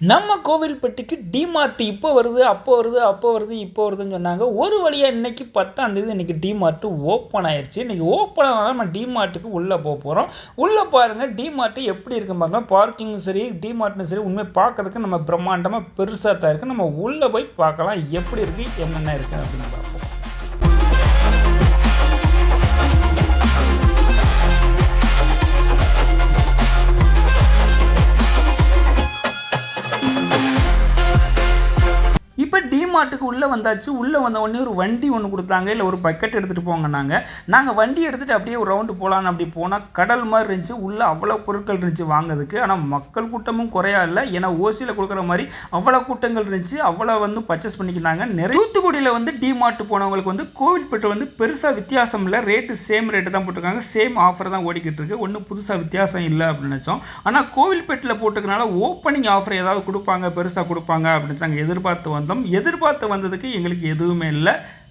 நம்ம கோவில்பட்டிக்கு டிமார்ட் இப்போ வருது அப்போ வருது அப்போ வருது இப்போ வருதுன்னு சொன்னாங்க. ஒரு வழியாக இன்னைக்கு பத்தாம் தேதி இன்னைக்கு டிமார்ட் ஓப்பன் ஆயிடுச்சு இன்றைக்கி ஓப்பன் ஆனால் நம்ம டிமார்ட்டுக்கு உள்ளே போக போகிறோம் உள்ளே பாருங்கள் டிமார்ட்டு எப்படி இருக்கு பாருங்க. பார்க்கிங்கும் சரி டிமார்ட்டும் சரி உண்மை பார்க்கறதுக்கு நம்ம பிரம்மாண்டமாக பெருசாக தான் இருக்குது நம்ம உள்ளே போய் பார்க்கலாம் எப்படி இருக்குது என்னென்ன இருக்குது அப்படின்னு பார்ப்போம். டிமார்ட்டுக்கு உள்ளே வந்தாச்சு. உள்ளே வந்த உடனே ஒரு வண்டி ஒன்று கொடுத்தாங்க. இல்லை ஒரு பக்கெட் எடுத்துகிட்டு போங்கன்னாங்க நாங்கள் வண்டி எடுத்துகிட்டு அப்படியே ஒரு ரவுண்டு போகலான்னு அப்படி போனால் கடல் மாதிரி இருந்துச்சு. உள்ளே அவ்வளோ பொருட்கள் இருந்துச்சு வாங்கிறதுக்கு. ஆனால் மக்கள் கூட்டமும் குறையா இல்லை. ஏன்னா ஓசியில் கொடுக்குற மாதிரி அவ்வளோ கூட்டங்கள் இருந்துச்சு. அவ்வளோ வந்து பர்ச்சேஸ் பண்ணிக்கினாங்க நிறைய தூத்துக்குடியில் வந்து டிமார்ட் போனவங்களுக்கு வந்து கோவில்பேட்டை வந்து பெருசாக வித்தியாசம் இல்லை. ரேட்டு சேம் ரேட்டு தான் போட்டிருக்காங்க. சேம் ஆஃபர் தான் ஓடிக்கிட்டு இருக்கு. ஒன்றும் புதுசாக வித்தியாசம் இல்லை அப்படின்னு நினச்சோம். ஆனால் கோவில்பேட்டில் போட்டுக்கனால ஓப்பனிங் ஆஃபர் ஏதாவது கொடுப்பாங்க பெருசாக கொடுப்பாங்க அப்படின்னு நாங்கள் எதிர்பார்த்து வந்தோம். எதிர்பார்த்து வந்ததுக்கு எங்களுக்கு எதுவுமே இல்லை.